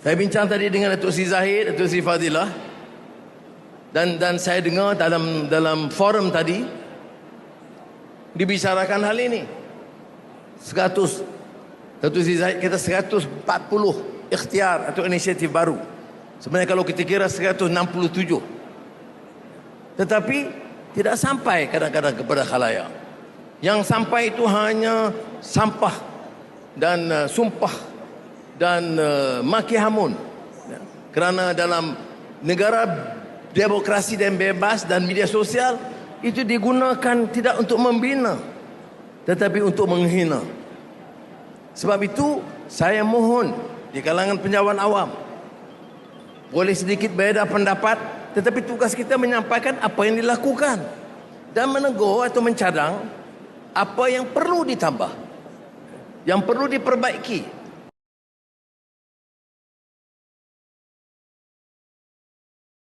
Saya bincang tadi dengan Datuk Sri Zahid, Datuk Sri Fadilah dan dan saya dengar dalam dalam forum tadi dibicarakan hal ini. 100 Datuk Sri Zahid kata 140 ikhtiar atau inisiatif baru. Sebenarnya kalau kita kira 167. Tetapi tidak sampai kadang-kadang kepada khalayak. Yang sampai itu hanya sampah dan uh, sumpah dan uh, maki hamun. Ya. Kerana dalam negara demokrasi dan bebas dan media sosial itu digunakan tidak untuk membina tetapi untuk menghina. Sebab itu saya mohon di kalangan penjawat awam boleh sedikit berbeza pendapat tetapi tugas kita menyampaikan apa yang dilakukan dan menegur atau mencadang apa yang perlu ditambah yang perlu diperbaiki